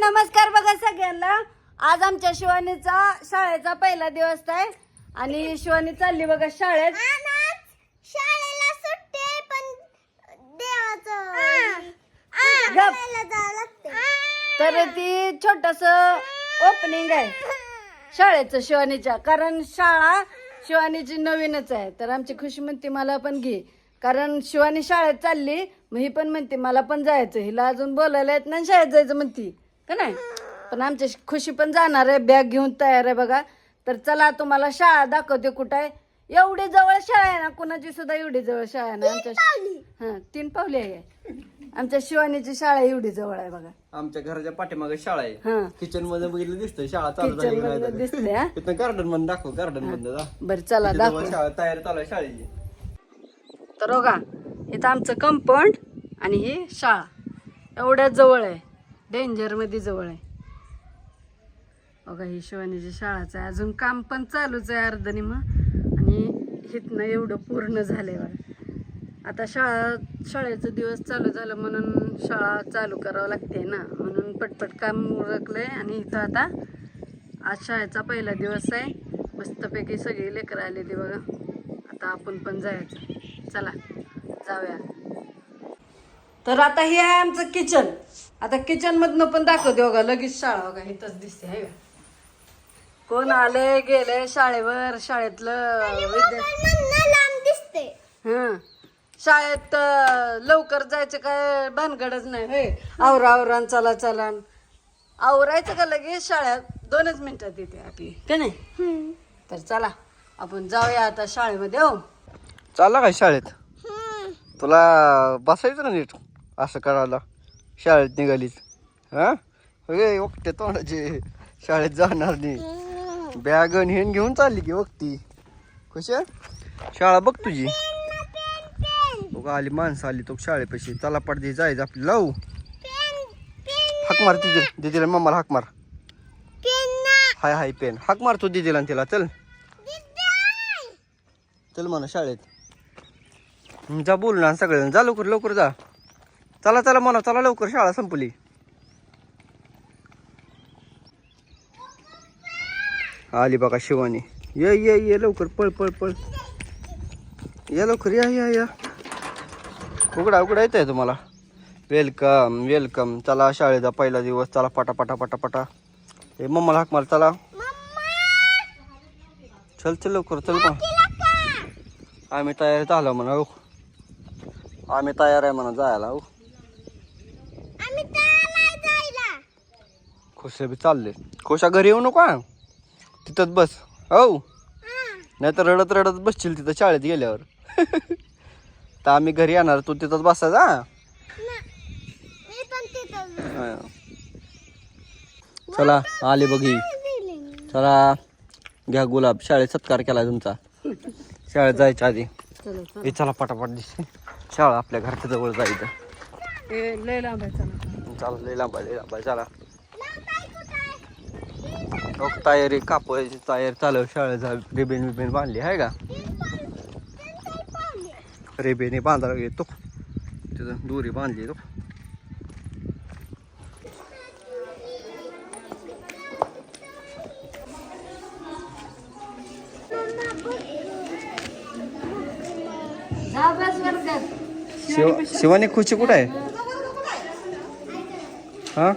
नमस्कार बघा सगळ्यांना. आज आमच्या शिवानीचा शाळेचा पहिला दिवस आहे. आणि शिवानी चालली बघा शाळेत. शाळेला सुट्टी पण देवाचं तर ती छोटस ओपनिंग आहे. शाळेचं शिवानीच्या. कारण शाळा शिवानीची नवीनच आहे. तर आमची खुशी म्हणते मला पण घे. कारण शिवानी शाळेत चालली मग ही पण म्हणते मला पण जायचं हिला अजून बोलायला येत नाही शाळेत जायचं म्हणती. का नाही? पण आमची खुशी पण जाणार आहे. बॅग घेऊन तयार आहे बघा. तर चला तुम्हाला शाळा दाखवते कुठं आहे. एवढी जवळ शाळा आहे ना कुणाची सुद्धा एवढी जवळ शाळा आहे ना आमच्या हा तीन पावली आहे. आमच्या शिवानीची शाळा एवढी जवळ आहे बघा. आमच्या घराच्या पाठीमागे शाळा आहे. हा. किचनमध्ये बघितलं दिसतंय शाळा चालू किचन झाली मधलं दिसतंय हा? तिथं गार्डनमध्ये दाखव गार्डनमध्ये जा. बर चला दाखव जवळ शाळा तयारी चालू आहे शाळेची. तर बघा इथं आमचं कंपाऊंड आणि ही शाळा. एवढ्या जवळ आहे. डेंजरमध्ये जवळ आहे. बघा ही शिवानीची शाळाच आहे. अजून काम पण चालूच आहे अर्धनी मग. आणि हिथनं एवढं पूर्ण झाल्यावर आता शाळा शाळेचं दिवस चालू झालं म्हणून शाळा चालू करावं लागते ना. म्हणून पटपट काम उरकलं आहे आणि इथं आता आज शाळेचा पहिला दिवस आहे. मस्तपैकी सगळी लेकरं आलेली बघा. आता आपण पण जायचं. चला जाऊया. तर आता हे आहे आमचं किचन आता किचन मधनं पण दाखवते बघा लगेच शाळा बघा इथंच दिसते आहे का? कोण आले गेले शाळेवर शाळेतलं विद्या लांब दिसते हं. शाळेत लवकर जायचं काय भानगडच नाही आवरा आवरान चला चला. आवरायचं का लगेच शाळेत? दोनच मिनिटात येते आपली का नाही? तर चला आपण जाऊया आता शाळेमध्ये हो. चालला काय शाळेत? तुला बसायचं ना नीट? असं करायला. शाळेत निघालीच. हा? अगे ओके तोंडाचे. शाळेत जाणार नाही. बॅग आणि हेन घेऊन चालली की वक्ती. कशी शाळा बघ तुझी. बघ आली माणसं आली तो शाळेपाशी. चला पडदे जायचं आपली लावू. हाक मार तिथे दिदीला मम्माला हाक मार. Hi hi pen. हाक मार तू दिदीला आणि तिला. चल. चल म्हणा शाळेत. जा बोल ना सगळेजण. जा लवकर लवकर जा. चला चला म्हणा चला लवकर शाळा संपली. आली बघा शिवानी. ये ये ये लवकर पळ पळ पळ. या लवकर या या या. उघडा उघडा येत आहे तुम्हाला. वेलकम वेलकम चला शाळेचा पहिला दिवस. चला पटा पटा पटा पटा. हे मम्माला हाक मार चला. चल चल लवकर चल पण आम्ही तयार झालो म्हणा हो. आम्ही तयार आहे म्हणा जायला हो आम्ही त्याला जायला खुशे बी चालले. खुशा घरी येऊ नको तिथंच बस. हो. नाही तर रडत रडत बसशील तिथं शाळेत गेल्यावर. तर आम्ही घरी येणार तू तिथंच बसायचा. चला आले बघी चला घ्या गुलाब. शाळेत सत्कार केला तुमचा. शाळेत जायच्या आधी. चला चला हे चला पटापट दिसते शाळा आपल्या घरच्या जवळ जायचं लय लांब आहे चला. चला लय लांब आहे, लय लांब आहे, चला. मग तयारी कापायची तयार चालव शाळेचा रिबेन बिबेन बांधली आहे का? रेबेने बांधायला घेतो तिथं दोरी बांधली तो. शिव शिवानी खुशी कुठं आहे? हा?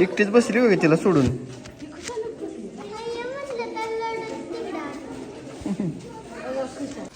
एकटीच बसली होती तिला सोडून? よろしくお願いします。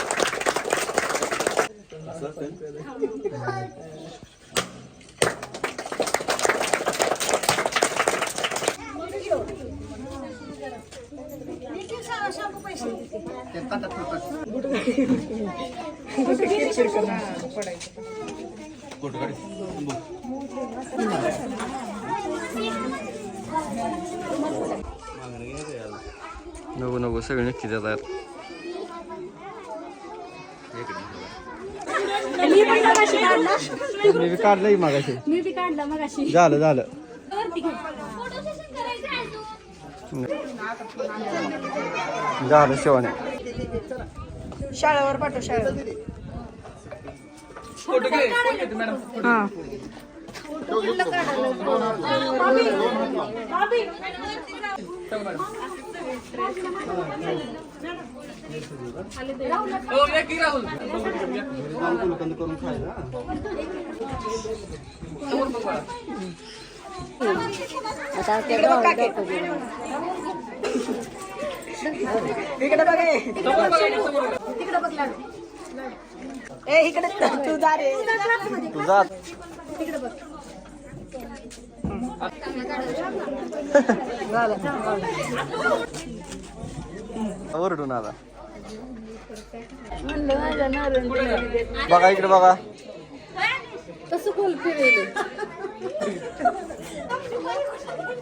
नको नको सगळे नक्की देतात. मी बी काढलंय मागाशी मी बी काढला मग अशी झालं झालं झालं शिवाने शाळेवर पाठव शाळेवर फोटो घे फोटो बघ ते. इकडे बघ ए. बघा बघा. तिकडे बघ इकडे तू जा रे तुझा झालं झालं. ओरडून आला. बघा इकडे बघा तसं बोल फिरवलं.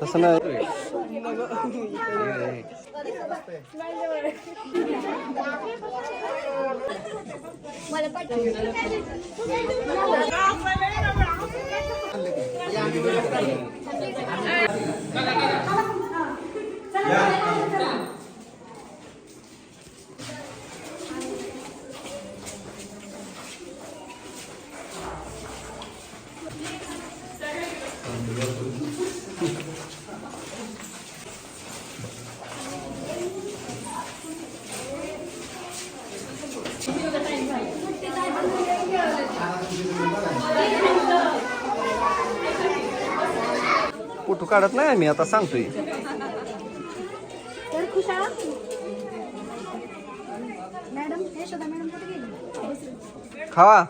तसं नाही. फोटो काढत नाही मी आता सांगतोय. खावा.